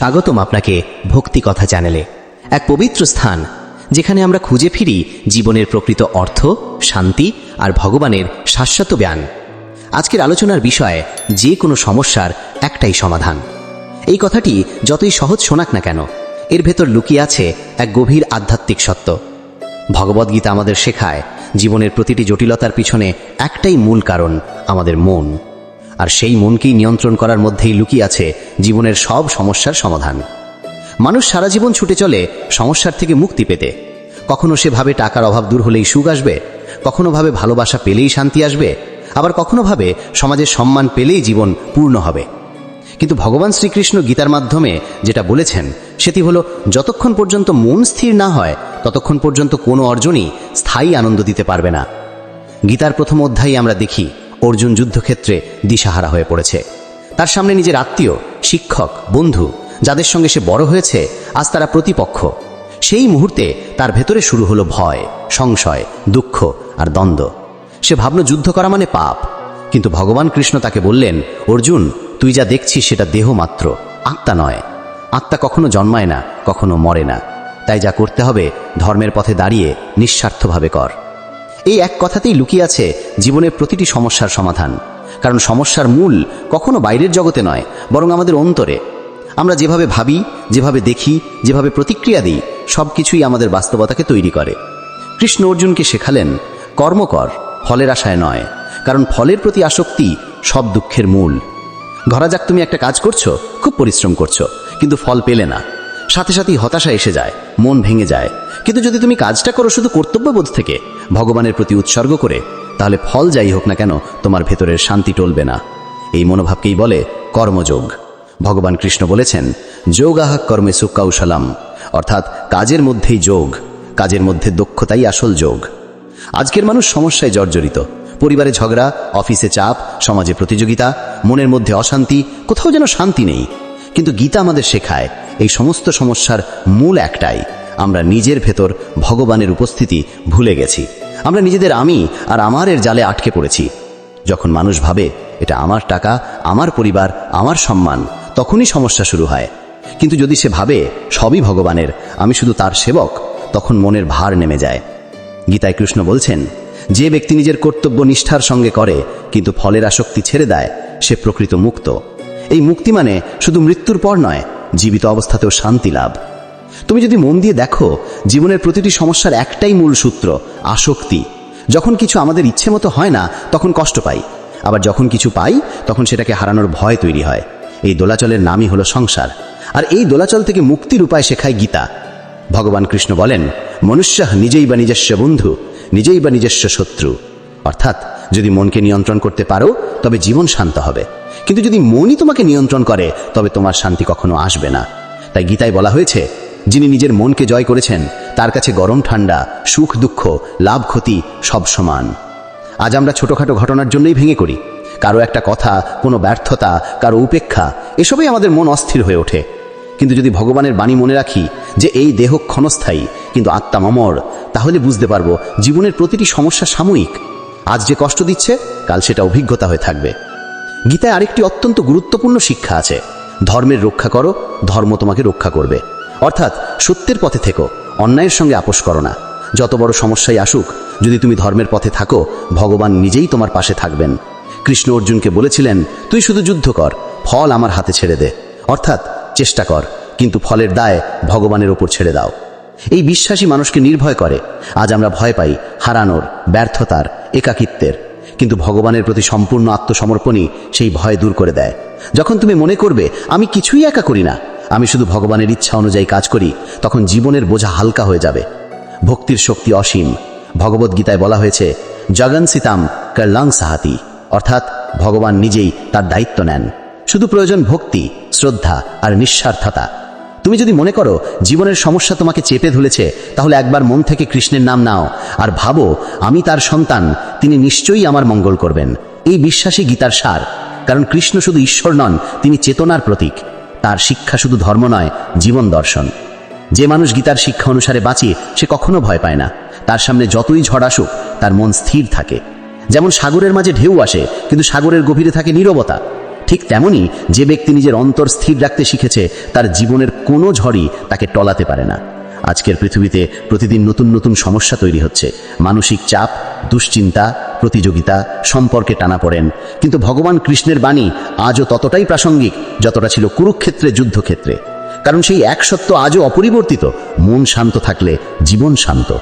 স্বাগতম আপনাকে ভক্তি কথা চ্যানেলে। এক পবিত্র স্থান, যেখানে আমরা খুঁজে ফিরি জীবনের প্রকৃত অর্থ, শান্তি আর ভগবানের শাশ্বত জ্ঞান। আজকের আলোচনার বিষয়ে, যে কোনো সমস্যার একটাই সমাধান। এই কথাটি যতই সহজ শোনাক না কেন, এর ভেতর লুকিয়ে আছে এক গভীর আধ্যাত্মিক সত্য। ভগবদ্গীতা আমাদের শেখায়, জীবনের প্রতিটি জটিলতার পিছনে একটাই মূল কারণ আমাদের মন। আর সেই মনকেই নিয়ন্ত্রণ করার মধ্যেই লুকিয়ে আছে জীবনের সব সমস্যার সমাধান। মানুষ সারা জীবন ছুটে চলে সমস্যার থেকে মুক্তি পেতে। কখনো সে ভাবে টাকার অভাব দূর হলেই সুখ আসবে, কখনো ভাবে ভালোবাসা পেলেই শান্তি আসবে, আবার কখনো ভাবে সমাজের সম্মান পেলেই জীবন পূর্ণ হবে। কিন্তু ভগবান শ্রীকৃষ্ণ গীতার মাধ্যমে যেটা বলেছেন, সেটি হলো, যতক্ষণ পর্যন্ত মন স্থির না হয়, ততক্ষণ পর্যন্ত কোনো অর্জনই স্থায়ী আনন্দ দিতে পারবে না। গীতার প্রথম অধ্যায়ে আমরা দেখি অর্জুন যুদ্ধক্ষেত্রে দিশাহারা হয়ে পড়েছে। তার সামনে নিজের আত্মীয়, শিক্ষক, বন্ধু, যাদের সঙ্গে সে বড় হয়েছে, আজ তারা প্রতিপক্ষ। সেই মুহূর্তে তার ভেতরে শুরু হলো ভয়, সংশয়, দুঃখ আর দ্বন্দ্ব। সে ভাবল, যুদ্ধ করা মানে পাপ। কিন্তু ভগবান কৃষ্ণ তাকে বললেন, অর্জুন, তুই যা দেখছিস সেটা দেহ মাত্র, আত্মা নয়। আত্মা কখনো জন্মায় না, কখনো মরে না। তাই যা করতে হবে, ধর্মের পথে দাঁড়িয়ে নিঃস্বার্থভাবে কর। এই এক কথাতেই লুকিয়ে আছে জীবনের প্রতিটি সমস্যার সমাধান। কারণ সমস্যার মূল কখনো বাইরের জগতে নয়, বরং আমাদের অন্তরে। আমরা যেভাবে ভাবি, যেভাবে দেখি, যেভাবে প্রতিক্রিয়া দিই সব কিছুই আমাদের বাস্তবতাকে তৈরি করে। কৃষ্ণ অর্জুনকে শেখালেন কর্মকর ফলের আশায় নয়, কারণ ফলের প্রতি আসক্তি সব দুঃখের মূল। ধরা যাক তুমি একটা কাজ করছ, খুব পরিশ্রম করছ, কিন্তু ফল পেলে না। সাথে সাথেই হতাশা এসে যায়, মন ভেঙে যায়। কিন্তু যদি তুমি কাজটা করো শুধু কর্তব্যবোধ থেকে, ভগবানের প্রতি উৎসর্গ করে, তাহলে ফল যাই হোক না কেন, তোমার ভেতরের শান্তি টলবে না। এই মনোভাবকেই বলে কর্মযোগ। ভগবান কৃষ্ণ বলেছেন, যোগাহা কর্মে সুকৌশলাম। অর্থাৎ কাজের মধ্যেই যোগ, কাজের মধ্যে দক্ষতাই আসল যোগ। আজকের মানুষ সমস্যায় জর্জরিত। পরিবারে ঝগড়া, অফিসে চাপ, সমাজে প্রতিযোগিতা, মনের মধ্যে অশান্তি, কোথাও যেন শান্তি নেই। কিন্তু গীতা আমাদের শেখায়, এই সমস্ত সমস্যার মূল একটাই, আমরা নিজের ভেতর ভগবানের উপস্থিতি ভুলে গেছি। আমরা নিজেদের আমি আর আমার এর জালে আটকে পড়েছি। যখন মানুষ ভাবে, এটা আমার টাকা, আমার পরিবার, আমার সম্মান, তখনই সমস্যা শুরু হয়। কিন্তু যদি সে ভাবে, সবই ভগবানের, আমি শুধু তার সেবক, তখন মনের ভার নেমে যায়। গীতায় কৃষ্ণ বলছেন, যে ব্যক্তি নিজের কর্তব্য নিষ্ঠার সঙ্গে করে, কিন্তু ফলের আসক্তি ছেড়ে দেয়, সে প্রকৃত মুক্ত। এই মুক্তি মানে শুধু মৃত্যুর পর নয়, জীবিত অবস্থাতেও শান্তি লাভ। তুমি যদি মন দিয়ে দেখো, জীবনের প্রতিটি সমস্যার একটাই মূল সূত্র, আসক্তি। যখন কিছু আমাদের ইচ্ছে মতো হয় না, তখন কষ্ট পাই। আবার যখন কিছু পাই, তখন সেটাকে হারানোর ভয় তৈরি হয়। এই দোলাচলের নামই হলো সংসার। আর এই দোলাচল থেকে মুক্তির উপায় শেখায় গীতা। ভগবান কৃষ্ণ বলেন, মনুষ্য নিজেই বা নিজস্ব বন্ধু, নিজেই বা নিজস্ব শত্রু। অর্থাৎ, যদি মনকে নিয়ন্ত্রণ করতে পারো, তবে জীবন শান্ত হবে। কিন্তু যদি মনই তোমাকে নিয়ন্ত্রণ করে, তবে তোমার শান্তি কখনো আসবে না। তাই গীতায় বলা হয়েছে, যিনি নিজের মনকে জয় করেছেন, তার কাছে গরম ঠান্ডা, সুখ দুঃখ, লাভ ক্ষতি সব সমান। আজ আমরা ছোটখাটো ঘটনার জন্যই ভেঙে করি। কারও একটা কথা, কোনো ব্যর্থতা, কারও উপেক্ষা, এসবই আমাদের মন অস্থির হয়ে ওঠে। কিন্তু যদি ভগবানের বাণী মনে রাখি যে এই দেহ ক্ষণস্থায়ী, কিন্তু আত্মা মমর তাহলে বুঝতে পারব জীবনের প্রতিটি সমস্যা সাময়িক। আজ যে কষ্ট দিচ্ছে, কাল সেটা অভিজ্ঞতা হয়ে থাকবে। গীতায় আরেকটি অত্যন্ত গুরুত্বপূর্ণ শিক্ষা আছে। ধর্মের রক্ষা করো, ধর্ম তোমাকে রক্ষা করবে। অর্থাৎ সত্যের পথে থেকো, অন্যায়ের সঙ্গে আপোষ করো না। যত বড় সমস্যাই আসুক, যদি তুমি ধর্মের পথে থাকো, ভগবান নিজেই তোমার পাশে থাকবেন। কৃষ্ণ অর্জুনকে বলেছিলেন, তুই শুধু যুদ্ধ কর, ফল আমার হাতে ছেড়ে দে। অর্থাৎ চেষ্টা কর, কিন্তু ফলের দায় ভগবানের ওপর ছেড়ে দাও। এই বিশ্বাসী মানুষকে নির্ভয় করে। আজ আমরা ভয় পাই হারানোর, ব্যর্থতার, একাকিত্বের। কিন্তু ভগবানের প্রতি সম্পূর্ণ আত্মসমর্পণই সেই ভয় দূর করে দেয়। যখন তুমি মনে করবে, আমি কিছুই একা করি না, আমি শুধু ভগবানের ইচ্ছা অনুযায়ী কাজ করি, তখন জীবনের বোঝা হালকা হয়ে যাবে। ভক্তির শক্তি অসীম। ভগবদ্গীতায় বলা হয়েছে, জগন সীতাম করলাং সাহাতি। অর্থাৎ ভগবান নিজেই তার দায়িত্ব নেন। শুধু প্রয়োজন ভক্তি, শ্রদ্ধা আর নিঃস্বার্থতা। তুমি যদি মনে করো জীবনের সমস্যা তোমাকে চেপে ধরেছে, তাহলে একবার মন থেকে কৃষ্ণের নাম নাও আর ভাবো, আমি তার সন্তান, তিনি নিশ্চয়ই আমার মঙ্গল করবেন। এই বিশ্বাসী গীতার সার, কারণ কৃষ্ণ শুধু ঈশ্বর নন, তিনি চেতনার প্রতীক। তার শিক্ষা শুধু ধর্ম নয়, জীবন দর্শন। যে মানুষ গীতার শিক্ষা অনুসারে বাঁচে, সে কখনো ভয় পায় না। তার সামনে যতই ঝড় আসুক, তার মন স্থির থাকে। যেমন সাগরের মাঝে ঢেউ আসে, কিন্তু সাগরের গভীরে থাকে নীরবতা। ঠিক তেমনি যে ব্যক্তি নিজের অন্তর স্থির রাখতে শিখেছে, তার জীবনের কোনো ঝড়ই তাকে টলাতে পারে না। আজকের পৃথিবীতে প্রতিদিন নতুন নতুন সমস্যা তৈরি হচ্ছে। মানসিক চাপ, দুশ্চিন্তা, প্রতিযোগিতা সম্পর্কে টানা পড়েন। কিন্তু ভগবান কৃষ্ণের বাণী আজও ততটাই প্রাসঙ্গিক, যতটা ছিল কুরুক্ষেত্রে, যুদ্ধক্ষেত্রে। কারণ সেই এক সত্য আজও অপরিবর্তিত, মন শান্ত থাকলে জীবন শান্ত।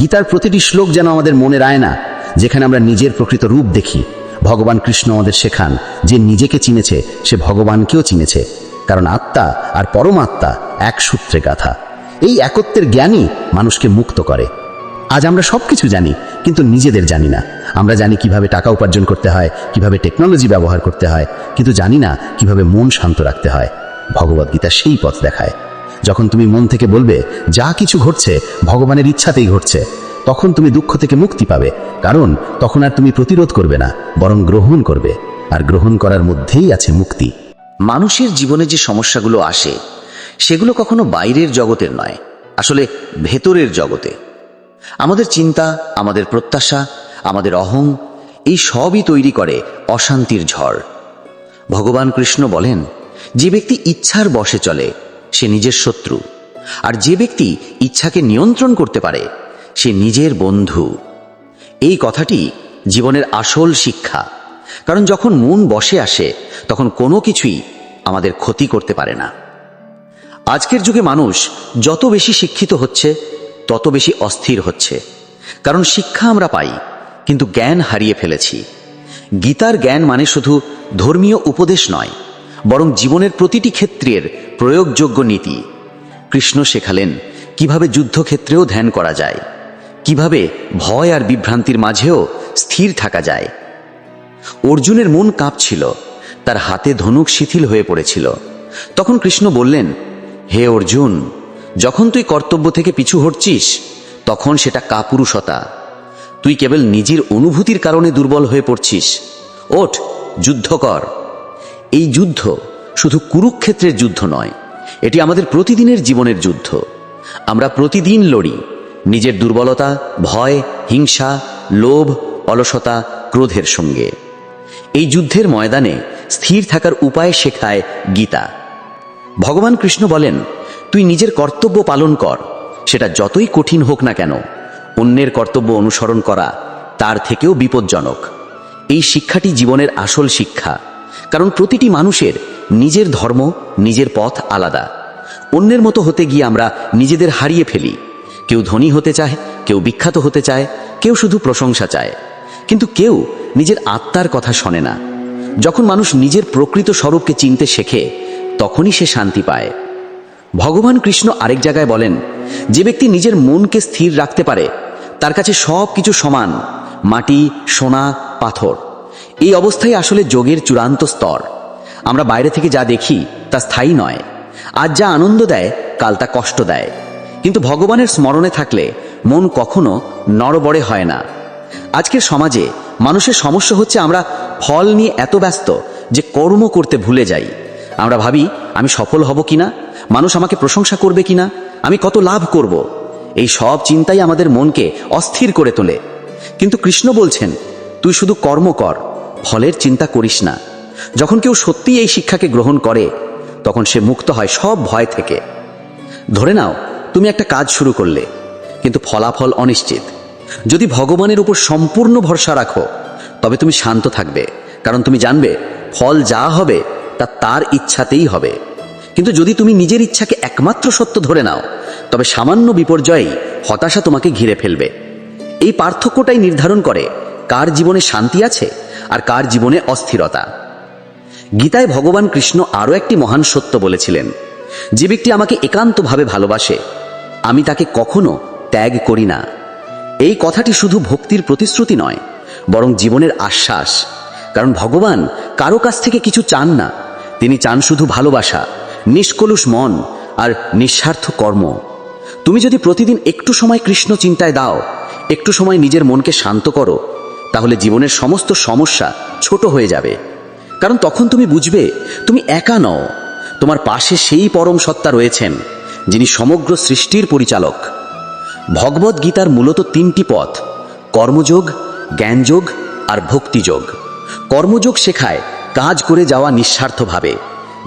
গীতার প্রতিটি শ্লোক যেন আমাদের মনে মনের আয়না, যেখানে আমরা নিজের প্রকৃত রূপ দেখি। ভগবান কৃষ্ণ আমাদের শেখান। যে নিজেকে চিনেছে, সে ভগবানকেও চিনেছে। কারণ আত্মা আর পরমাত্মা এক সূত্রে গাথা। এই একত্বের জ্ঞানই মানুষকে মুক্ত করে। আজ আমরা সব কিছু জানি, কিন্তু নিজেদের জানি না। আমরা জানি কীভাবে টাকা উপার্জন করতে হয়, কীভাবে টেকনোলজি ব্যবহার করতে হয়, কিন্তু জানি না কীভাবে মন শান্ত রাখতে হয়। ভগবদ্গীতা সেই পথ দেখায়। যখন তুমি মন থেকে বলবে, যা কিছু ঘটছে, ভগবানের ইচ্ছাতেই ঘটছে। তখন তুমি দুঃখ থেকে মুক্তি পাবে, কারণ তখন আর তুমি প্রতিরোধ করবে না, বরং গ্রহণ করবে, আর গ্রহণ করার মধ্যেই আছে মুক্তি। মানুষের জীবনে যে সমস্যাগুলো আসে, সেগুলো কখনো বাইরের জগতের নয়, আসলে ভেতরের জগতে। আমাদের চিন্তা, আমাদের প্রত্যাশা, আমাদের অহং, এই সবই তৈরি করে অশান্তির ঝড়। ভগবান কৃষ্ণ বলেন, যে ব্যক্তি ইচ্ছার বশে চলে, সে নিজের শত্রু। আর যে ব্যক্তি ইচ্ছাকে নিয়ন্ত্রণ করতে পারে সে নিজের বন্ধু। এই কথাটি জীবনের আসল শিক্ষা। কারণ যখন মন বসে আসে, তখন কোনো কিছুই আমাদের ক্ষতি করতে পারে না। আজকের যুগে মানুষ যত বেশি শিক্ষিত হচ্ছে, তত বেশি অস্থির হচ্ছে। কারণ শিক্ষা আমরা পাই, কিন্তু জ্ঞান হারিয়ে ফেলেছি। গীতার জ্ঞান মানে শুধু ধর্মীয় উপদেশ নয়, বরং জীবনের প্রতিটি ক্ষেত্রের প্রয়োগযোগ্য নীতি। কৃষ্ণ শেখালেন কীভাবে যুদ্ধক্ষেত্রেও ধ্যান করা যায়। কীভাবে ভয় আর বিভ্রান্তির মাঝেও স্থির থাকা যায়। অর্জুনের মন কাঁপছিল, তার হাতে ধনুক শিথিল হয়ে পড়েছিল। তখন কৃষ্ণ বললেন, হে অর্জুন, যখন তুই কর্তব্য থেকে পিছু হটছিস, তখন সেটা কাপুরুষতা। তুই কেবল নিজের অনুভূতির কারণে দুর্বল হয়ে পড়ছিস। ওঠ, যুদ্ধ কর। এই যুদ্ধ শুধু কুরুক্ষেত্রের যুদ্ধ নয়, এটি আমাদের প্রতিদিনের জীবনের যুদ্ধ। আমরা প্রতিদিন লড়ি নিজের দুর্বলতা, ভয়, হিংসা, লোভ, অলসতা, ক্রোধের সঙ্গে। এই যুদ্ধের ময়দানে স্থির থাকার উপায় শেখায় গীতা। ভগবান কৃষ্ণ বলেন, তুই নিজের কর্তব্য পালন কর। সেটা যতই কঠিন হোক না কেন, অন্যের কর্তব্য অনুসরণ করা তার থেকেও বিপজ্জনক। এই শিক্ষাটি জীবনের আসল শিক্ষা। কারণ প্রতিটি মানুষের নিজের ধর্ম, নিজের পথ আলাদা। অন্যের মতো হতে গিয়ে আমরা নিজেদের হারিয়ে ফেলি। কেউ ধনী হতে চায়, কেউ বিখ্যাত হতে চায়, কেউ শুধু প্রশংসা চায়। কিন্তু কেউ নিজের আত্মার কথা শোনে না। যখন মানুষ নিজের প্রকৃত স্বরূপকে চিনতে শেখে, তখনই সে শান্তি পায়। ভগবান কৃষ্ণ আরেক জায়গায় বলেন, যে ব্যক্তি নিজের মনকে স্থির রাখতে পারে, তার কাছে সব কিছু সমান, মাটি, সোনা, পাথর। এই অবস্থায় আসলে যোগের চূড়ান্ত স্তর। আমরা বাইরে থেকে যা দেখি, তা স্থায়ী নয়। আজ যা আনন্দ দেয়, কাল তা কষ্ট দেয়। কিন্তু ভগবানের স্মরণে থাকলে মন কখনো নড়বড়ে হয় না। আজকের সমাজে মানুষের সমস্যা হচ্ছে আমরা ফল নিয়ে এত ব্যস্ত যে কর্ম করতে ভুলে যাই। আমরা ভাবি, আমি সফল হব কিনা? মানুষ আমাকে প্রশংসা করবে কিনা? আমি কত লাভ করব? এই সব চিন্তাই আমাদের মনকে অস্থির করে তোলে। কিন্তু কৃষ্ণ বলছেন, তুই শুধু কর্ম কর, ফলের চিন্তা করিস না। যখন কেউ সত্যি এই শিক্ষাকে গ্রহণ করে, তখন সে মুক্ত হয় সব ভয় থেকে। ধরে নাও তুমি একটা কাজ শুরু করলে, কিন্তু ফলাফল অনিশ্চিত। যদি ভগবানের উপর সম্পূর্ণ ভরসা রাখো, তবে তুমি শান্ত থাকবে, কারণ তুমি জানবে, ফল যা হবে, তা তার ইচ্ছাতেই হবে। কিন্তু যদি তুমি নিজের ইচ্ছাকে একমাত্র সত্য ধরে নাও, তবে সামান্য বিপর্যয়েই হতাশা তোমাকে ঘিরে ফেলবে। এই পার্থক্যটাই নির্ধারণ করে কার জীবনে শান্তি আছে আর কার জীবনে অস্থিরতা। গীতায় ভগবান কৃষ্ণ আরও একটি মহান সত্য বলেছিলেন, যে ব্যক্তি আমাকে একান্তভাবে ভালোবাসে আমি তাকে কখনো ত্যাগ করি না। এই কথাটি শুধু ভক্তির প্রতিশ্রুতি নয়, বরং জীবনের আশ্বাস। কারণ ভগবান কারও কাছ থেকে কিছু চান না, তিনি চান শুধু ভালোবাসা, নিষ্কলুষ মন আর নিঃস্বার্থ কর্ম। তুমি যদি প্রতিদিন একটু সময় কৃষ্ণ চিন্তায় দাও, একটু সময় নিজের মনকে শান্ত করো, তাহলে জীবনের সমস্ত সমস্যা ছোট হয়ে যাবে। কারণ তখন তুমি বুঝবে, তুমি একা নও, তোমার পাশে সেই পরম সত্তা রয়েছেন। যিনি সমগ্র সৃষ্টির পরিচালক। ভগবদ গীতার মূলত তিনটি পথ, কর্মযোগ, জ্ঞানযোগ আর ভক্তিযোগ। কর্মযোগ শেখায় কাজ করে যাওয়া নিঃস্বার্থভাবে।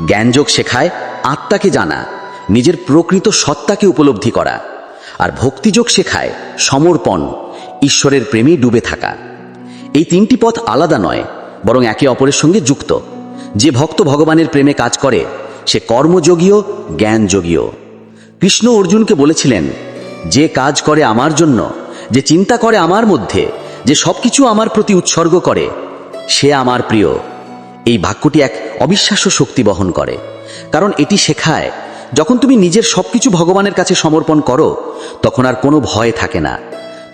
জ্ঞানযোগ শেখায় আত্মাকে জানা, নিজের প্রকৃত সত্তাকে উপলব্ধি করা। আর ভক্তিযোগ শেখায় সমর্পণ, ঈশ্বরের প্রেমে ডুবে থাকা। এই তিনটি পথ আলাদা নয়, বরং একে অপরের সঙ্গে যুক্ত। যে ভক্ত ভগবানের প্রেমে কাজ করে, সে কর্মযোগীয় জ্ঞানযোগীয় কৃষ্ণ অর্জুনকে বলেছিলেন, যে কাজ করে আমার জন্য, যে চিন্তা করে আমার মধ্যে, যে সবকিছু আমার প্রতি উৎসর্গ করে, সে আমার প্রিয়। এই বাক্যটি এক অবিশ্বাস্য শক্তি বহন করে, কারণ এটি শেখায়, যখন তুমি নিজের সবকিছু ভগবানের কাছে সমর্পণ করো, তখন আর কোনো ভয় থাকে না।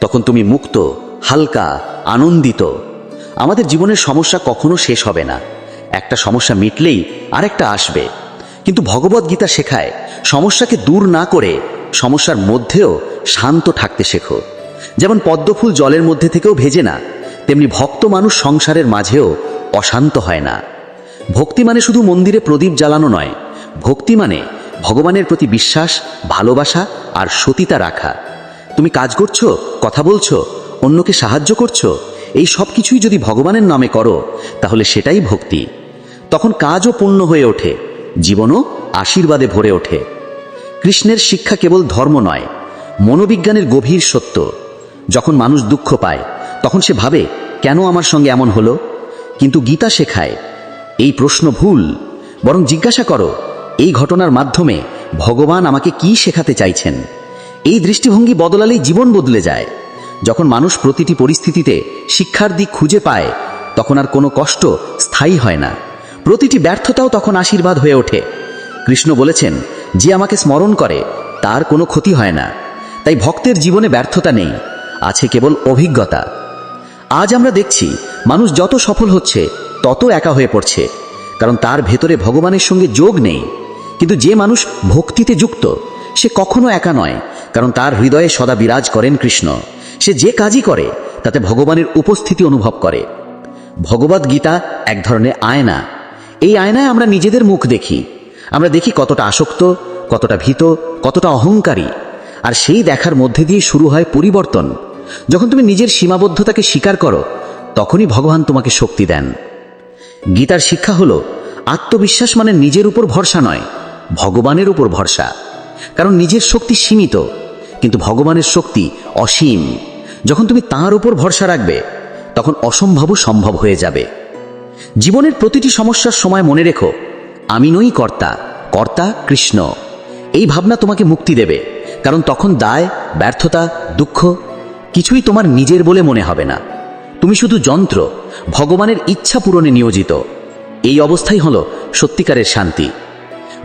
তখন তুমি মুক্ত, হালকা, আনন্দিত। আমাদের জীবনের সমস্যা কখনো শেষ হবে না। একটা সমস্যা মিটলেই আরেকটা আসবে। কিন্তু ভগবত গীতা শেখায় সমস্যাকে দূর না করে সমস্যার মধ্যেও শান্ত থাকতে শেখো। যেমন পদ্মফুল জলের মধ্যে থেকেও ভেজে না, তেমনি ভক্ত মানুষ সংসারের মাঝেও অশান্ত হয় না। ভক্তি মানে শুধু মন্দিরে প্রদীপ জ্বালানো নয়, ভক্তি মানে ভগবানের প্রতি বিশ্বাস, ভালোবাসা আর সতীতা রাখা। তুমি কাজ করছ, কথা বলছো, অন্যকে সাহায্য করছ, এই সব কিছুই যদি ভগবানের নামে করো, তাহলে সেটাই ভক্তি। তখন কাজও পূর্ণ হয়ে ওঠে। জীবনও আশীর্বাদে ভরে ওঠে। কৃষ্ণের শিক্ষা কেবল ধর্ম নয়, মনোবিজ্ঞানের গভীর সত্য। যখন মানুষ দুঃখ পায়, তখন সে ভাবে, কেন আমার সঙ্গে এমন হলো? কিন্তু গীতা শেখায়, এই প্রশ্ন ভুল, বরং জিজ্ঞাসা করো, এই ঘটনার মাধ্যমে ভগবান আমাকে কি শেখাতে চাইছেন? এই দৃষ্টিভঙ্গি বদলালেই জীবন বদলে যায়। যখন মানুষ প্রতিটি পরিস্থিতিতে শিক্ষার দিক খুঁজে পায়, তখন আর কোনো কষ্ট স্থায়ী হয় না। প্রতিটি ব্যর্থতাও তখন আশীর্বাদ হয়ে ওঠে। কৃষ্ণ বলেছেন, যে আমাকে স্মরণ করে, তার কোনো ক্ষতি হয় না। তাই ভক্তের জীবনে ব্যর্থতা নেই, আছে কেবল অভিজ্ঞতা। আজ আমরা দেখছি, মানুষ যত সফল হচ্ছে, তত একা হয়ে পড়ছে। কারণ তার ভেতরে ভগবানের সঙ্গে যোগ নেই। কিন্তু যে মানুষ ভক্তিতে যুক্ত, সে কখনো একা নয়। কারণ তার হৃদয়ে সদা বিরাজ করেন কৃষ্ণ। সে যে কাজই করে, তাতে ভগবানের উপস্থিতি অনুভব করে। ভগবদ গীতা এক ধরনের আয়না। এই আয়নায় আমরা নিজেদের মুখ দেখি। আমরা দেখি কতটা আসক্ত, কতটা ভীত, কতটা অহংকারী। আর সেই দেখার মধ্যে দিয়ে শুরু হয় পরিবর্তন। যখন তুমি নিজের সীমাবদ্ধতাকে স্বীকার করো, তখনই ভগবান তোমাকে শক্তি দেন। গীতার শিক্ষা হল, আত্মবিশ্বাস মানে নিজের উপর ভরসা নয়, ভগবানের উপর ভরসা। কারণ নিজের শক্তি সীমিত, কিন্তু ভগবানের শক্তি অসীম। যখন তুমি তাঁর উপর ভরসা রাখবে, তখন অসম্ভবও সম্ভব হয়ে যাবে। জীবনের প্রতিটি সমস্যার সময় মনে রেখো আমি নই কর্তা কর্তা কৃষ্ণ। এই ভাবনা তোমাকে মুক্তি দেবে, কারণ তখন দায়, ব্যর্থতা, দুঃখ কিছুই তোমার নিজের বলে মনে হবে না। তুমি শুধু যন্ত্র, ভগবানের ইচ্ছা পূরণে নিয়োজিত। এই অবস্থাই হলো সত্যিকারের শান্তি।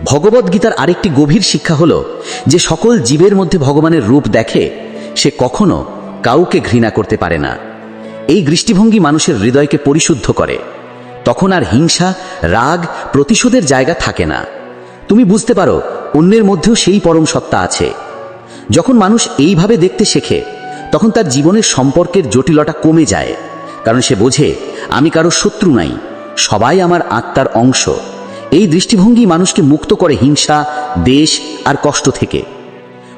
ভগবদ গীতার আরেকটি গভীর শিক্ষা হলো যে সকল জীবের মধ্যে ভগবানের রূপ দেখে সে কখনো কাউকে ঘৃণা করতে পারে না। এই দৃষ্টিভঙ্গি মানুষের হৃদয়কে পরিশুদ্ধ করে। তখন আর হিংসা, রাগ, প্রতিশোধের জায়গা থাকে না। তুমি বুঝতে পারো, অন্যের মধ্যেও সেই পরম সত্তা আছে। যখন মানুষ এইভাবে দেখতে শেখে, তখন তার জীবনের সম্পর্কের জটিলতা কমে যায়, কারণ সে বোঝে, আমি কারও শত্রু নাই, সবাই আমার আত্মার অংশ। এই দৃষ্টিভঙ্গি মানুষকে মুক্ত করে হিংসা, দেশ আর কষ্ট থেকে।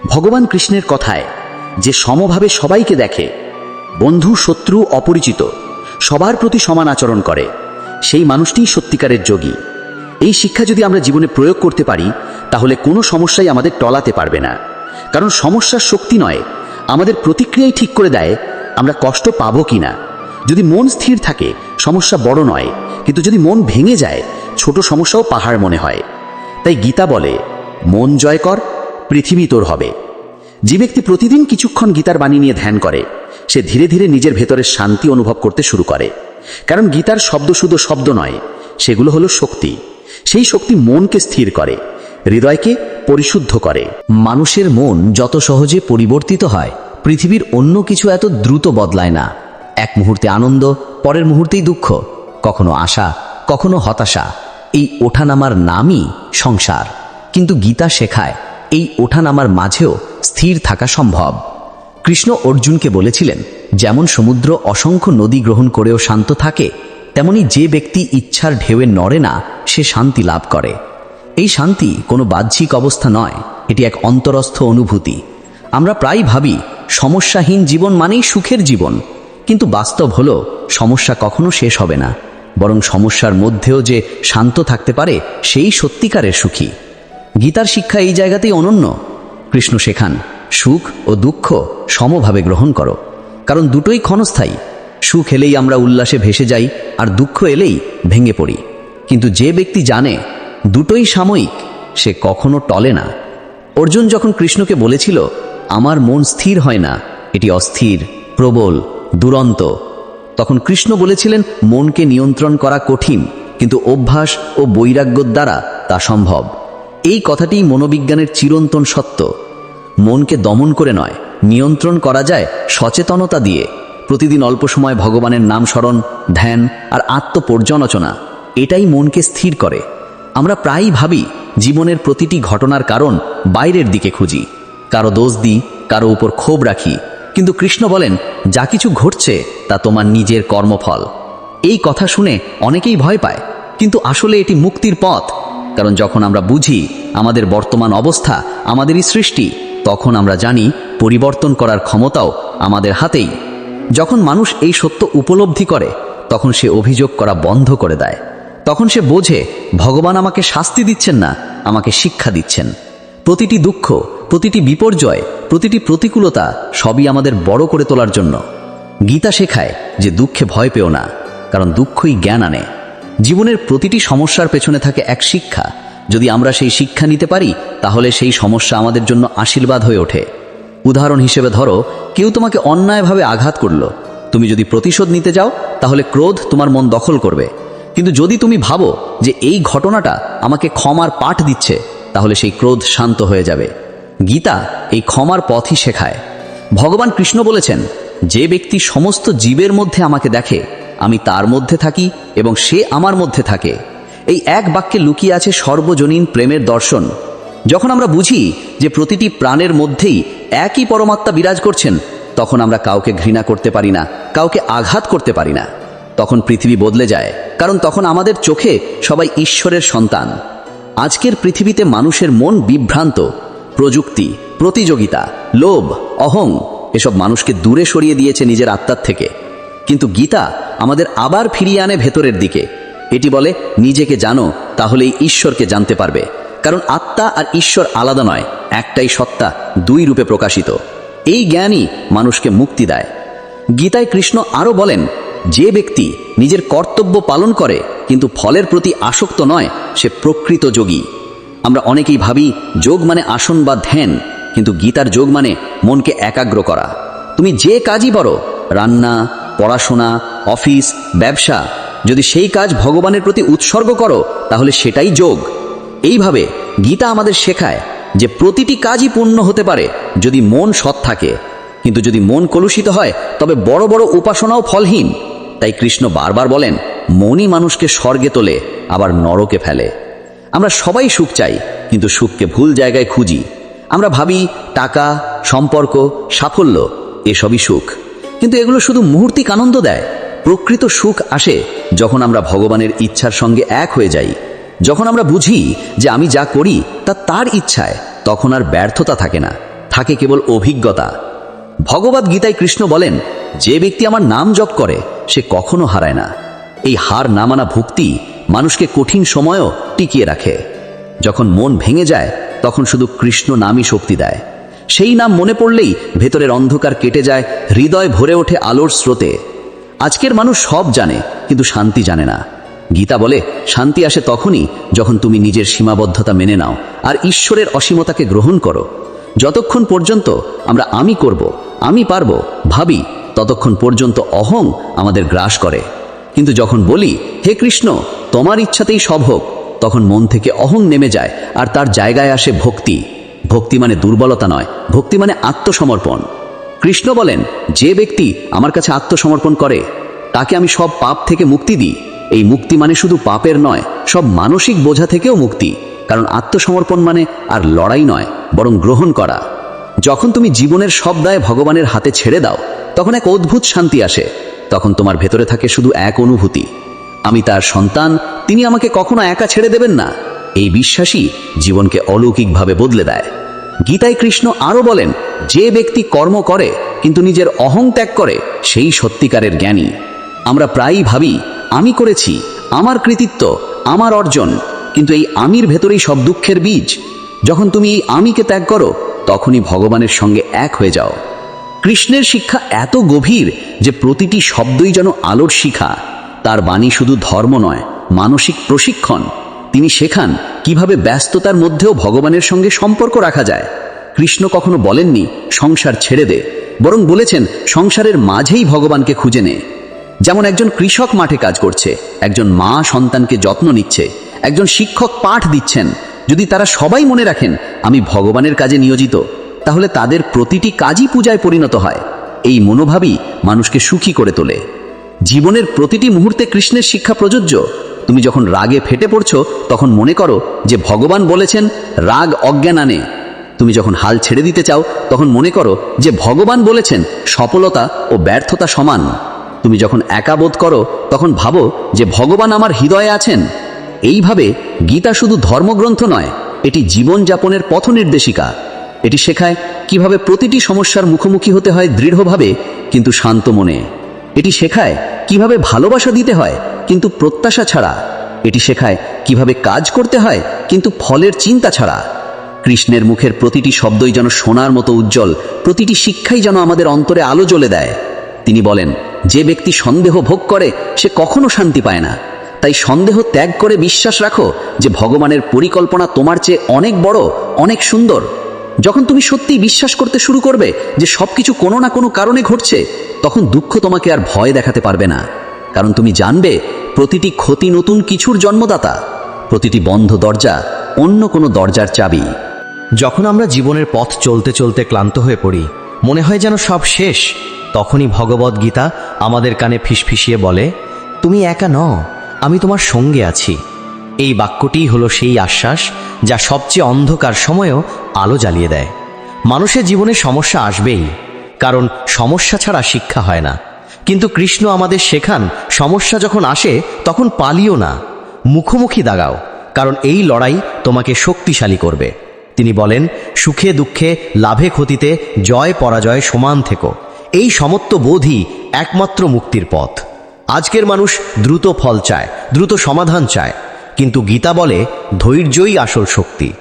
ভগবান কৃষ্ণের কথায়, যে সমভাবে সবাইকে দেখে, বন্ধু, শত্রু, অপরিচিত, সবার প্রতি সমান আচরণ করে। সেই মানুষটিই সত্যিকারের যোগী। এই শিক্ষা যদি আমরা জীবনে প্রয়োগ করতে পারি, তাহলে কোনো সমস্যাই আমাদের টলাতে পারবে না। কারণ সমস্যার শক্তি নয়, আমাদের প্রতিক্রিয়াই ঠিক করে দেয় আমরা কষ্ট পাবো কি না। যদি মন স্থির থাকে, সমস্যা বড় নয়, কিন্তু যদি মন ভেঙে যায়, ছোট সমস্যাও পাহাড় মনে হয়। তাই গীতা বলে, মন জয় কর, পৃথিবী তোর হবে। যে ব্যক্তি প্রতিদিন কিছুক্ষণ গীতার বাণী নিয়ে ধ্যান করে, সে ধীরে ধীরে নিজের ভেতরের শান্তি অনুভব করতে শুরু করে। কারণ গীতার শব্দ শুধু শব্দ নয়, সেগুলো হলো শক্তি। সেই শক্তি মনকে স্থির করে, হৃদয়কে পরিশুদ্ধ করে। মানুষের মন যত সহজে পরিবর্তিত হয়, পৃথিবীর অন্য কিছু এত দ্রুত বদলায় না। এক মুহূর্তে আনন্দ, পরের মুহূর্তেই দুঃখ, কখনো আশা, কখনো হতাশা। এই ওঠানামার নামই সংসার। কিন্তু গীতা শেখায়, এই ওঠানামার মাঝেও স্থির থাকা সম্ভব। কৃষ্ণ অর্জুনকে বলেছিলেন, যেমন সমুদ্র অসংখ্য নদী গ্রহণ করেও শান্ত থাকে, তেমনি যে ব্যক্তি ইচ্ছার ঢেউয়ে নড়ে না, সে শান্তি লাভ করে। এই শান্তি কোনো বাহ্যিক অবস্থা নয়, এটি এক অন্তরস্থ অনুভূতি। আমরা প্রায় ভাবি, সমস্যাহীন জীবন মানেই সুখের জীবন। কিন্তু বাস্তব হলো, সমস্যা কখনো শেষ হবে না, বরং সমস্যার মধ্যেও যে শান্ত থাকতে পারে, সেই সত্যিকারের সুখী। গীতার শিক্ষা এই জায়গাতেই অনন্য। কৃষ্ণ শেখান সুখ ও দুঃখ সমভাবে গ্রহণ করো। কারণ দুটোই ক্ষণস্থায়ী। সুখ এলেই আমরা উল্লাসে ভেসে যাই, আর দুঃখ এলেই ভেঙে পড়ি। কিন্তু যে ব্যক্তি জানে, দুটোই সাময়িক, সে কখনো টলে না। অর্জুন যখন কৃষ্ণকে বলেছিল, আমার মন স্থির হয় না, এটি অস্থির, প্রবল, দুরন্ত, তখন কৃষ্ণ বলেছিলেন, মনকে নিয়ন্ত্রণ করা কঠিন, কিন্তু অভ্যাস ও বৈরাগ্যর দ্বারা তা সম্ভব। এই কথাটি মনোবিজ্ঞানের চিরন্তন সত্য। মনকে দমন করে নয়, নিয়ন্ত্রণ করা যায় সচেতনতা দিয়ে। প্রতিদিন অল্প সময় ভগবানের নাম স্মরণ, ধ্যান আর আত্মপর্যালোচনা, এটাই মনকে স্থির করে। আমরা প্রায়ই ভাবি, জীবনের প্রতিটি ঘটনার কারণ বাইরের দিকে খুঁজি। কারও দোষ দিই, কারও উপর ক্ষোভ রাখি। কিন্তু কৃষ্ণ বলেন, যা কিছু ঘটছে, তা তোমার নিজের কর্মফল। এই কথা শুনে অনেকেই ভয় পায়। কিন্তু আসলে এটি মুক্তির পথ। কারণ যখন আমরা বুঝি, আমাদের বর্তমান অবস্থা আমাদেরই সৃষ্টি তখন আমরা জানি পরিবর্তন করার ক্ষমতাও আমাদের হাতেই। যখন মানুষ এই সত্য উপলব্ধি করে, তখন সে অভিযোগ করা বন্ধ করে দেয়। তখন সে বোঝে, ভগবান আমাকে শাস্তি দিচ্ছেন না, আমাকে শিক্ষা দিচ্ছেন। প্রতিটি দুঃখ, প্রতিটি বিপর্যয়, প্রতিটি প্রতিকূলতা সবই আমাদের বড় করে তোলার জন্য। গীতা শেখায় যে দুঃখে ভয় পেও না, কারণ দুঃখই জ্ঞান আনে। জীবনের প্রতিটি সমস্যার পেছনে থাকে এক শিক্ষা। যদি আমরা সেই শিক্ষা নিতে পারি, তাহলে সেই সমস্যা আমাদের জন্য আশীর্বাদ হয়ে ওঠে। উদাহরণ হিসেবে ধরো, কেউ তোমাকে অন্যায়ভাবে আঘাত করল। তুমি যদি প্রতিশোধ নিতে যাও, তাহলে ক্রোধ তোমার মন দখল করবে। কিন্তু যদি তুমি ভাবো যে এই ঘটনাটা আমাকে ক্ষমার পাঠ দিচ্ছে, তাহলে সেই ক্রোধ শান্ত হয়ে যাবে। গীতা এই ক্ষমার পথই শেখায়। ভগবান কৃষ্ণ বলেছেন, যে ব্যক্তি সমস্ত জীবের মধ্যে আমাকে দেখে, আমি তার মধ্যে থাকি এবং সে আমার মধ্যে থাকে। এই এক বাক্যে লুকিয়ে আছে সর্বজনীন প্রেমের দর্শন। যখন আমরা বুঝি যে প্রতিটি প্রাণের মধ্যেই একই পরমাত্মা বিরাজ করছেন, তখন আমরা কাউকে ঘৃণা করতে পারি না, কাউকে আঘাত করতে পারি না। তখন পৃথিবী বদলে যায়, কারণ তখন আমাদের চোখে সবাই ঈশ্বরের সন্তান। আজকের পৃথিবীতে মানুষের মন বিভ্রান্ত, প্রযুক্তি, প্রতিযোগিতা, লোভ, অহং, এসব মানুষকে দূরে সরিয়ে দিয়েছে নিজের আত্মার থেকে। কিন্তু গীতা আমাদের আবার ফিরিয়ে আনে ভেতরের দিকে। এটি বলে, নিজেকে জানো, তাহলেই ঈশ্বরকে জানতে পারবে। কারণ আত্মা আর ঈশ্বর আলাদা নয়, একটাই সত্তা, দুই রূপে প্রকাশিত। এই জ্ঞানই মানুষকে মুক্তি দেয়। গীতায় কৃষ্ণ আরও বলেন, যে ব্যক্তি নিজের কর্তব্য পালন করে, কিন্তু ফলের প্রতি আসক্ত নয়, সে প্রকৃত যোগী। আমরা অনেকেই ভাবি, যোগ মানে আসন বা ধ্যান, কিন্তু গীতার যোগ মানে মনকে একাগ্র করা। তুমি যে কাজই করো রান্না, পড়াশোনা, অফিস, ব্যবসা যদি সেই কাজ ভগবানের প্রতি উৎসর্গ করো, তাহলে সেটাই যোগ। এইভাবে গীতা আমাদের শেখায় যে প্রতিটি কাজই পূর্ণ হতে পারে যদি মন সৎ থাকে। কিন্তু যদি মন কলুষিত হয়, তবে বড় বড় উপাসনাও ফলহীন। তাই কৃষ্ণ বারবার বলেন, মনই মানুষকে স্বর্গে তোলে, আবার নরকে ফেলে। আমরা সবাই সুখ চাই, কিন্তু সুখকে ভুল জায়গায় খুঁজি। আমরা ভাবি, টাকা, সম্পর্ক, সাফল্য, এসবই সুখ। কিন্তু এগুলো শুধু মুহূর্তিক আনন্দ দেয়। প্রকৃত সুখ আসে যখন আমরা ভগবানের ইচ্ছার সঙ্গে এক হয়ে যাই। যখন আমরা বুঝি যে আমি যা করি তা তার ইচ্ছায়, তখন আর ব্যর্থতা থাকে না, থাকে কেবল অভিজ্ঞতা। ভগবত গীতায় কৃষ্ণ বলেন, যে ব্যক্তি আমার নাম জপ করে, সে কখনো হারায় না। এই হার না মানা ভক্তি মানুষকে কঠিন সময়ও টিকিয়ে রাখে। যখন মন ভেঙে যায়, তখন শুধু কৃষ্ণ নামই শক্তি দেয়। সেই নাম মনে পড়লেই ভেতরের অন্ধকার কেটে যায়, হৃদয় ভরে ওঠে আলোর স্রোতে। আজকের মানুষ সব জানে, কিন্তু শান্তি জানে না। গীতা বলে, শান্তি আসে তখনই যখন তুমি নিজের সীমাবদ্ধতা মেনে নাও আর ঈশ্বরের অসীমতাকে গ্রহণ করো। যতক্ষণ পর্যন্ত আমরা আমি করব, আমি পারব, ভাবি, ততক্ষণ পর্যন্ত অহং আমাদের গ্রাস করে। কিন্তু যখন বলি, হে কৃষ্ণ, তোমার ইচ্ছাতেই সব হোক, তখন মন থেকে অহং নেমে যায় আর তার জায়গায় আসে ভক্তি। ভক্তি মানে দুর্বলতা নয়, ভক্তি মানে আত্মসমর্পণ। কৃষ্ণ বলেন, যে ব্যক্তি আমার কাছে আত্মসমর্পণ করে, তাকে আমি সব পাপ থেকে মুক্তি দিই। এই মুক্তি মানে শুধু পাপের নয়, সব মানসিক বোঝা থেকেও মুক্তি। কারণ আত্মসমর্পণ মানে আর লড়াই নয়, বরং গ্রহণ করা। যখন তুমি জীবনের সব দায় ভগবানের হাতে ছেড়ে দাও, তখন এক অদ্ভুত শান্তি আসে। তখন তোমার ভেতরে থাকে শুধু এক অনুভূতি। আমি তার সন্তান, তিনি আমাকে কখনো একা ছেড়ে দেবেন না। এই বিশ্বাসই জীবনকে অলৌকিকভাবে বদলে দেয়। গীতায় কৃষ্ণ আরও বলেন, যে ব্যক্তি কর্ম করে, কিন্তু নিজের অহং ত্যাগ করে, সেই সত্যিকারের জ্ঞানী। আমরা প্রায়ই ভাবি, আমি করেছি, আমার কৃতিত্ব, আমার অর্জন, কিন্তু এই আমির ভেতরেই সব দুঃখের বীজ। যখন তুমি এই আমিকে ত্যাগ করো, তখনই ভগবানের সঙ্গে এক হয়ে যাও। কৃষ্ণের শিক্ষা এত গভীর যে প্রতিটি শব্দই যেন আলোর শিখা। তার বাণী শুধু ধর্ম নয়, মানসিক প্রশিক্ষণ। তিনি শেখান কীভাবে ব্যস্ততার মধ্যেও ভগবানের সঙ্গে সম্পর্ক রাখা যায়। কৃষ্ণ কখনো বলেননি, সংসার ছেড়ে দে, বরং বলেছেন, সংসারের মাঝেই ভগবানকে খুঁজে নে। যেমন একজন কৃষক মাঠে কাজ করছে, একজন মা সন্তানকে যত্ন নিচ্ছে, একজন শিক্ষক পাঠ দিচ্ছেন, যদি তারা সবাই মনে রাখেন, আমি ভগবানের কাজে নিয়োজিত, তাহলে তাদের প্রতিটি কাজই পূজায় পরিণত হয়। এই মনোভাবই মানুষকে সুখী করে তোলে। জীবনের প্রতিটি মুহূর্তে কৃষ্ণের শিক্ষা প্রযোজ্য। তুমি যখন রাগে ফেটে পড়ছো, তখন মনে করো যে ভগবান বলেছেন, রাগ অজ্ঞান আনে। তুমি যখন হাল ছেড়ে দিতে চাও, তখন মনে করো যে ভগবান বলেছেন, সফলতা ও ব্যর্থতা সমান। তুমি যখন একা বোধ করো, তখন ভাবো যে ভগবান আমার হৃদয়ে আছেন। এইভাবে গীতা শুধু ধর্মগ্রন্থ নয়, এটি জীবনযাপনের পথ নির্দেশিকা। এটি শেখায় কীভাবে প্রতিটি সমস্যার মুখোমুখি হতে হয় দৃঢ়ভাবে, কিন্তু শান্ত মনে। এটি শেখায় কীভাবে ভালোবাসা দিতে হয়, কিন্তু প্রত্যাশা ছাড়া। এটি শেখায় কীভাবে কাজ করতে হয়, কিন্তু ফলের চিন্তা ছাড়া। কৃষ্ণের মুখের প্রতিটি শব্দই যেন সোনার মতো উজ্জ্বল, প্রতিটি শিক্ষাই যেন আমাদের অন্তরে আলো জ্বলে দেয়। তিনি বলেন, যে ব্যক্তি সন্দেহ ভোগ করে, সে কখনো শান্তি পায় না। তাই সন্দেহ ত্যাগ করে বিশ্বাস রাখো যে ভগবানের পরিকল্পনা তোমার চেয়ে অনেক বড়, অনেক সুন্দর। যখন তুমি সত্যিই বিশ্বাস করতে শুরু করবে যে সবকিছু কোনো না কোনো কারণে ঘটছে, তখন দুঃখ তোমাকে আর ভয় দেখাতে পারবে না। কারণ তুমি জানবে, প্রতিটি ক্ষতি নতুন কিছুর জন্মদাতা, প্রতিটি বন্ধ দরজা অন্য কোনো দরজার চাবি। যখন আমরা জীবনের পথ চলতে চলতে ক্লান্ত হয়ে পড়ি, মনে হয় যেন সব শেষ, তখনই ভগবদ গীতা আমাদের কানে ফিসফিসিয়ে বলে, তুমি একা ন আমি তোমার সঙ্গে আছি। এই বাক্যটিই হলো সেই আশ্বাস যা সবচেয়ে অন্ধকার সময়েও আলো জ্বালিয়ে দেয়। মানুষের জীবনে সমস্যা আসবেই, কারণ সমস্যা ছাড়া শিক্ষা হয় না। কিন্তু কৃষ্ণ আমাদের শেখান, সমস্যা যখন আসে, তখন পালিও না। মুখোমুখি দাগাও, কারণ এই লড়াই তোমাকে শক্তিশালী করবে। তিনি বলেন, সুখে দুঃখে, লাভে ক্ষতিতে, জয় পরাজয় সমান থেকো। এই সমত্ব বোধই একমাত্র মুক্তির পথ। আজকের মানুষ দ্রুত ফল চায়, দ্রুত সমাধান চায়। কিন্তু গীতা বলে, ধৈর্যই আসল শক্তি।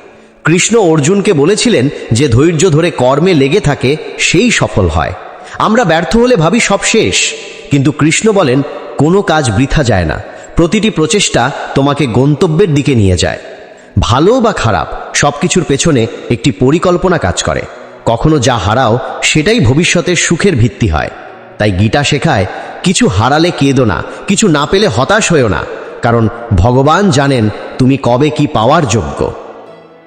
কৃষ্ণ অর্জুনকে বলেছিলেন যে ধৈর্য ধরে কর্মে লেগে থাকে, সেই সফল হয়। আমরা ব্যর্থ হলে ভাবি সব শেষ। কিন্তু কৃষ্ণ বলেন, কোনো কাজ বৃথা যায় না। প্রতিটি প্রচেষ্টা তোমাকে গন্তব্যের দিকে নিয়ে যায়। ভালো বা খারাপ সব কিছুর পেছনে একটি পরিকল্পনা কাজ করে। কখনো যা হারাও, সেটাই ভবিষ্যতের সুখের ভিত্তি হয়। তাই গীতা শেখায়, কিছু হারালে কেঁদো না, কিছু না পেলে হতাশ হয়েও না। কারণ ভগবান জানেন তুমি কবে কি পাওয়ার যোগ্য।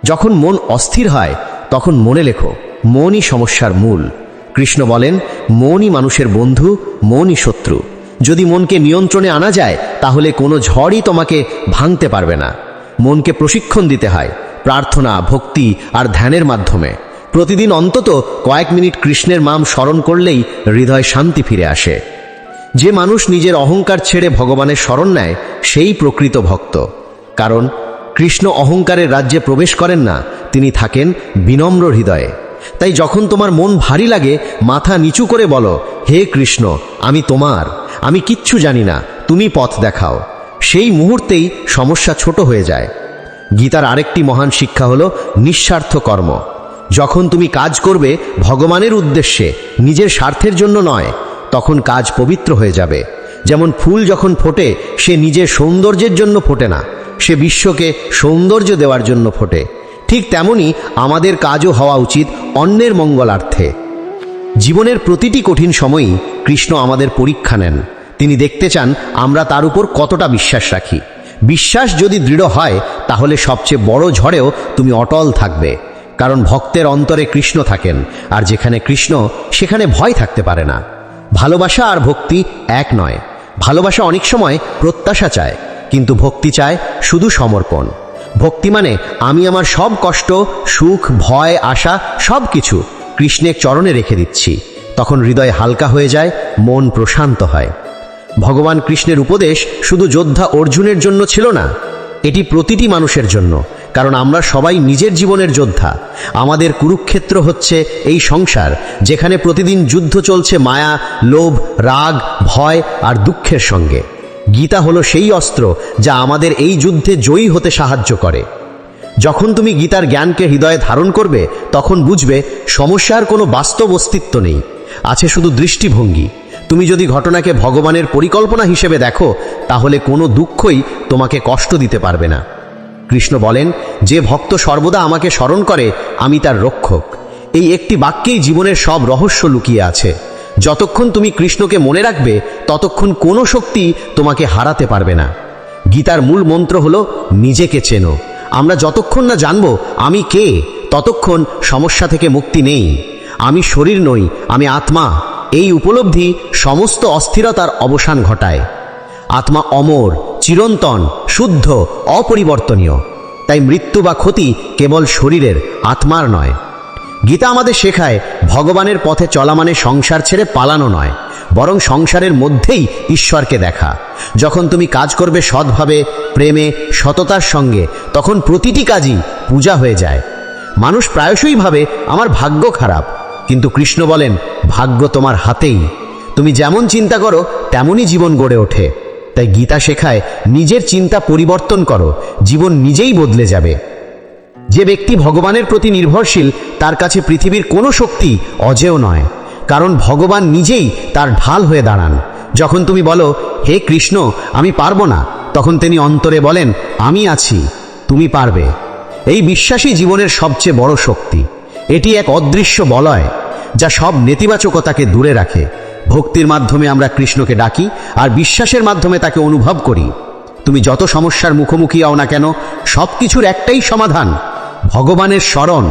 যখন মন অস্থির হয়, তখন মনে লেখো, মনই সমস্যার মূল। কৃষ্ণ বলেন, মনই মানুষের বন্ধু, মনই শত্রু। যদি মনকে নিয়ন্ত্রণে আনা যায়, তাহলে কোনো ঝড়ই তোমাকে ভাঙতে পারবে না। মনকে প্রশিক্ষণ দিতে হয়, প্রার্থনা, ভক্তি আর ধ্যানের মাধ্যমে। প্রতিদিন অন্তত কয়েক মিনিট কৃষ্ণের মাম স্মরণ করলেই হৃদয় শান্তি ফিরে আসে। যে মানুষ নিজের অহংকার ছেড়ে ভগবানের শরণ নেয়, সেই প্রকৃত ভক্ত। কারণ, কৃষ্ণ অহংকারের রাজ্যে প্রবেশ করেন না, তিনি থাকেন বিনম্র হৃদয়ে। তাই যখন তোমার মন ভারী লাগে, মাথা নিচু করে বলো, হে কৃষ্ণ, আমি তোমার, আমি কিচ্ছু জানি না, তুমি পথ দেখাও। সেই মুহূর্তেই সমস্যা ছোট হয়ে যায়। গীতার আরেকটি মহান শিক্ষা হল নিঃস্বার্থ কর্ম। যখন তুমি কাজ করবে, ভগবানের উদ্দেশ্যে, নিজের স্বার্থের জন্য নয় তখন কাজ পবিত্র হয়ে যাবে। যেমন ফুল যখন ফোটে, সে নিজের সৌন্দর্যের জন্য ফোটে না। সে বিশ্বকে সৌন্দর্য দেওয়ার জন্য ফোটে। ঠিক তেমনি আমাদের কাজও হওয়া উচিত অন্যের মঙ্গলার্থে। জীবনের প্রতিটি কঠিন সময়ই কৃষ্ণ আমাদের পরীক্ষা নেন। তিনি দেখতে চান আমরা তার উপর কতটা বিশ্বাস রাখি। বিশ্বাস যদি দৃঢ় হয়, তাহলে সবচেয়ে বড় ঝড়েও তুমি অটল থাকবে। কারণ ভক্তের অন্তরে কৃষ্ণ থাকেন, আর যেখানে কৃষ্ণ, সেখানে ভয় থাকতে পারে না। ভালোবাসা আর ভক্তি এক নয়। ভালোবাসা অনেক সময় প্রত্যাশা চায়, কিন্তু ভক্তি চায় শুধু সমর্পণ। ভক্তি মানে আমি আমার সব কষ্ট, সুখ, ভয়, আশা সব কিছু কৃষ্ণের চরণে রেখে দিচ্ছি। তখন হৃদয় হালকা হয়ে যায়, মন প্রশান্ত হয়। ভগবান কৃষ্ণের উপদেশ শুধু যোদ্ধা অর্জুনের জন্য ছিল না, এটি প্রতিটি মানুষের জন্য। কারণ আমরা সবাই নিজের জীবনের যোদ্ধা। আমাদের কুরুক্ষেত্র হচ্ছে এই সংসার, যেখানে প্রতিদিন যুদ্ধ চলছে মায়া, লোভ, রাগ, ভয় আর দুঃখের সঙ্গে। গীতা হলো সেই অস্ত্র যা আমাদের এই যুদ্ধে জয়ী হতে সাহায্য করে। যখন তুমি গীতার জ্ঞানকে হৃদয়ে ধারণ করবে, তখন বুঝবে সমস্যার কোনো বাস্তব অস্তিত্ব নেই। আছে শুধু দৃষ্টিভঙ্গি। তুমি যদি ঘটনাকে ভগবানের পরিকল্পনা হিসেবে দেখো, তাহলে কোনো দুঃখই তোমাকে কষ্ট দিতে পারবে না। কৃষ্ণ বলেন, যে ভক্ত সর্বদা আমাকে স্মরণ করে, আমি তার রক্ষক। এই একটি বাক্যেই জীবনের সব রহস্য লুকিয়ে আছে। যতক্ষণ তুমি কৃষ্ণকে মনে রাখবে, ততক্ষণ কোনো শক্তি তোমাকে হারাতে পারবে না। গীতার মূল মন্ত্র হলো, নিজেকে চেনো। আমরা যতক্ষণ না জানব, আমি কে? ততক্ষণ সমস্যা থেকে মুক্তি নেই। আমি শরীর নই, আমি আত্মা। এই উপলব্ধি সমস্ত অস্থিরতার অবসান ঘটায়। আত্মা অমর, চিরন্তন, শুদ্ধ, অপরিবর্তনীয়। তাই মৃত্যু বা ক্ষতি কেবল শরীরের, আত্মার নয়। গীতা আমাদের শেখায়, ভগবানের পথে চলা মানে সংসার ছেড়ে পালানো নয়, বরং সংসারের মধ্যেই ঈশ্বরকে দেখা। যখন তুমি কাজ করবে সৎভাবে, প্রেমে, সততার সঙ্গে, তখন প্রতিটি কাজই পূজা হয়ে যায়। মানুষ প্রায়শই ভাবে, আমার ভাগ্য খারাপ। কিন্তু কৃষ্ণ বলেন, ভাগ্য তোমার হাতেই। তুমি যেমন চিন্তা করো, তেমনই জীবন গড়ে ওঠে। তাই গীতা শেখায়, নিজের চিন্তা পরিবর্তন করো, জীবন নিজেই বদলে যাবে। যে ব্যক্তি ভগবানের প্রতি নির্ভরশীল, তার কাছে পৃথিবীর কোনো শক্তি অজেয় নয়, কারণ ভগবান নিজেই তার ঢাল হয়ে দাঁড়ান। যখন তুমি বলো, হে কৃষ্ণ, আমি পারব না, তখন তিনি অন্তরে বলেন, আমি আছি, তুমি পারবে। এই বিশ্বাসই জীবনের সবচেয়ে বড় শক্তি। এটি এক অদৃশ্য বলয়, যা সব নেতিবাচকতাকে দূরে রাখে। ভক্তির মাধ্যমে আমরা কৃষ্ণকে ডাকি আর বিশ্বাসের মাধ্যমে তাকে অনুভব করি। তুমি যত সমস্যার মুখোমুখি হও না কেন সব কিছুর একটাই সমাধান, ভগবানের স্মরণ।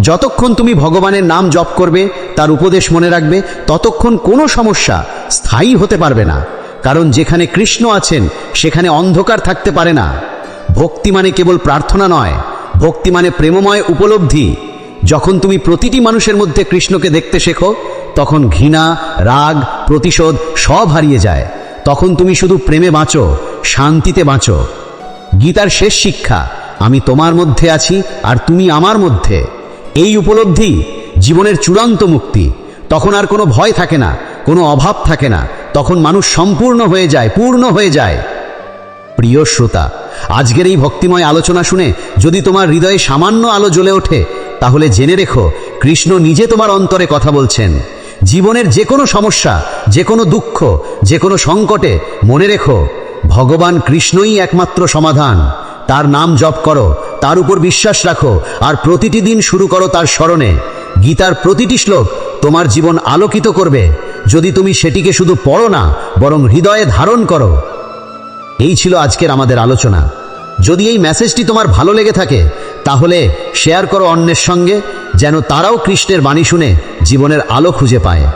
যতক্ষণ তুমি ভগবানের নাম জপ করবে, তার উপদেশ মনে রাখবে, ততক্ষণ কোনো সমস্যা স্থায়ী হতে পারবে না। কারণ যেখানে কৃষ্ণ আছেন, সেখানে অন্ধকার থাকতে পারে না। ভক্তি মানে কেবল প্রার্থনা নয়, ভক্তি মানে প্রেমময় উপলব্ধি। যখন তুমি প্রতিটি মানুষের মধ্যে কৃষ্ণকে দেখতে শেখো, তখন ঘৃণা, রাগ, প্রতিশোধ সব হারিয়ে যায়। তখন তুমি শুধু প্রেমে বাঁচো, শান্তিতে বাঁচো। গীতার শেষ শিক্ষা, আমি তোমার মধ্যে আছি আর তুমি আমার মধ্যে। এই উপলব্ধি জীবনের চূড়ান্ত মুক্তি। তখন আর কোনো ভয় থাকে না, কোনো অভাব থাকে না। তখন মানুষ সম্পূর্ণ হয়ে যায়, পূর্ণ হয়ে যায়। প্রিয় শ্রোতা, আজকের এই ভক্তিময় আলোচনা শুনে যদি তোমার হৃদয়ে সামান্য আলো জ্বলে ওঠে তাহলে জেনে রেখো, কৃষ্ণ নিজে তোমার অন্তরে কথা বলছেন। জীবনের যে কোনো সমস্যা, যে কোনো দুঃখ, যে কোনো সংকটে মনে রেখো, ভগবান কৃষ্ণই একমাত্র সমাধান। তার নাম জপ করো, তার উপর বিশ্বাস রাখো, আর প্রতিটি দিন শুরু করো তার স্মরণে। গীতার প্রতিটি শ্লোক তোমার জীবন আলোকিত করবে। যদি তুমি সেটিকে শুধু পড়ো না, বরং হৃদয়ে ধারণ করো। এই ছিল আজকের আমাদের আলোচনা। যদি এই মেসেজটি তোমার ভালো লেগে থাকে, তাহলে শেয়ার করো অন্যের সঙ্গে, যেন তারাও কৃষ্ণের বাণী শুনে জীবনের আলো খুঁজে পায়।